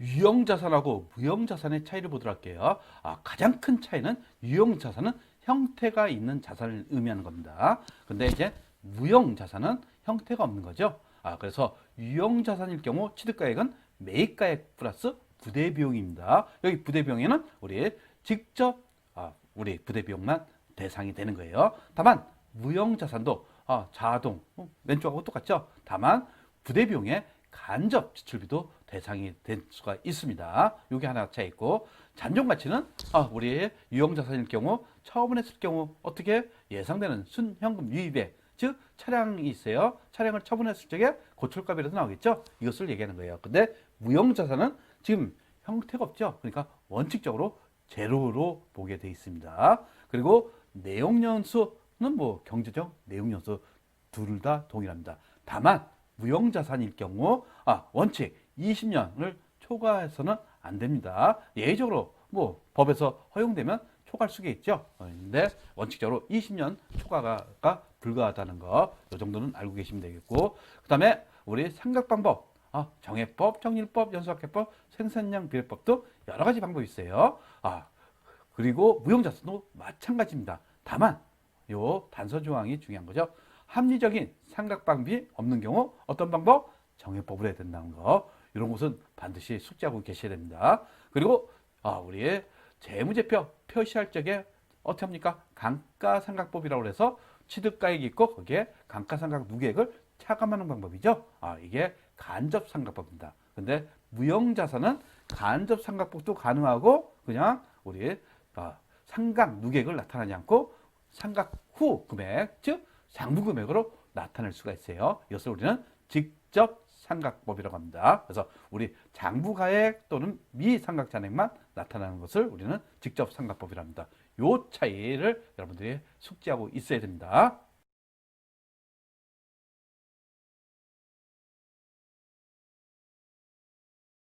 유형자산하고 무형자산의 차이를 보도록 할게요. 아, 가장 큰 차이는 유형자산은 형태가 있는 자산을 의미하는 겁니다. 근데 이제 무형자산은 형태가 없는 거죠. 아, 그래서 유형자산일 경우 취득가액은 매입가액 플러스 부대비용입니다. 여기 부대비용에는 우리 직접 아, 우리 부대비용만 대상이 되는 거예요. 다만 무형자산도 아, 자동 어, 왼쪽하고 똑같죠. 다만 부대비용에 간접 지출비도 대상이 될 수가 있습니다. 이게 하나 차이 있고 잔존 가치는 아, 우리 유형 자산일 경우 처분했을 경우 어떻게 예상되는 순현금 유입액 즉 차량이 있어요. 차량을 처분했을 적에 고철값이라도 나오겠죠. 이것을 얘기하는 거예요. 근데 무형 자산은 지금 형태가 없죠. 그러니까 원칙적으로 제로로 보게 돼 있습니다. 그리고 내용 연수는 뭐 경제적 내용 연수 둘 다 동일합니다. 다만 무형자산일 경우 아 원칙 20년을 초과해서는 안 됩니다. 예외적으로 뭐 법에서 허용되면 초과할 수가 있죠. 어, 근데 원칙적으로 20년 초과가 불가하다는 거, 이 정도는 알고 계시면 되겠고, 그 다음에 우리 생각 방법, 아, 정해법, 정일법, 연수학회법, 생산량 비례법도 여러 가지 방법이 있어요. 아, 그리고 무형자산도 마찬가지입니다. 다만 요 단서 조항이 중요한 거죠. 합리적인 삼각 방비 없는 경우 어떤 방법? 정해법으로 해야 된다는 거. 이런 것은 반드시 숙지하고 계셔야 됩니다. 그리고 아, 우리 재무제표 표시할 적에 어떻게 합니까? 감가상각법이라고 해서 취득가액이 있고 거기에 감가상각 누계액을 차감하는 방법이죠. 아, 이게 간접상각법입니다. 근데 무형자산은 간접상각법도 가능하고 그냥 우리 아, 상각 누계액을 나타나지 않고 상각 후 금액, 즉 상부 금액으로 나타낼 수가 있어요. 이것을 우리는 직접 상각법이라고 합니다. 그래서 우리 장부가액 또는 미상각 잔액만 나타나는 것을 우리는 직접 상각법이랍니다. 요 차이를 여러분들이 숙지하고 있어야 됩니다.